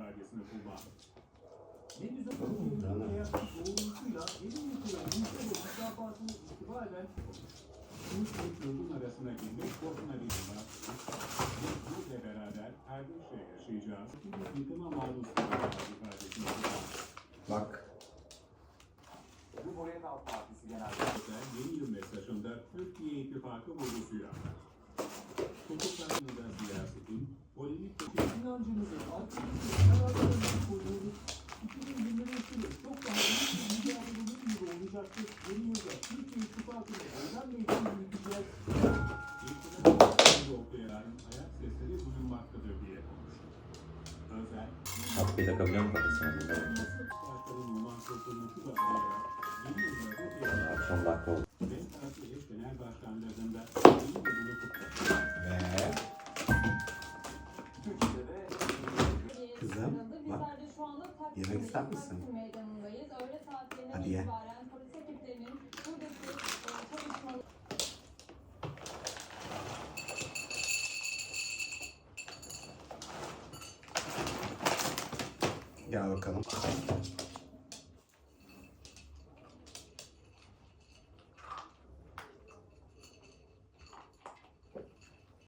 ifadesini kullandı. Ne güzel doğrultusuyla elin yıkılan yüzde ve mükafatını itibaren Üç üç yurdun arasına girmek boşuna bir bizle beraber kardeşçe yaşayacağız. Bir yıkıma maruz kalacağız ifadesini kullandı. Bak. Cumhuriyet Halk Partisi Genel Özel yeni yıl mesajında Türkiye İttifakı vurgusu yaptı. Polemik ve inancımızı, aklımızı, kararlarımızı koruyoruz. 2023 yılı Akşam dakika oldu. Kızım, bak. Yemek ister misin? Hadi ye. gel bakalım.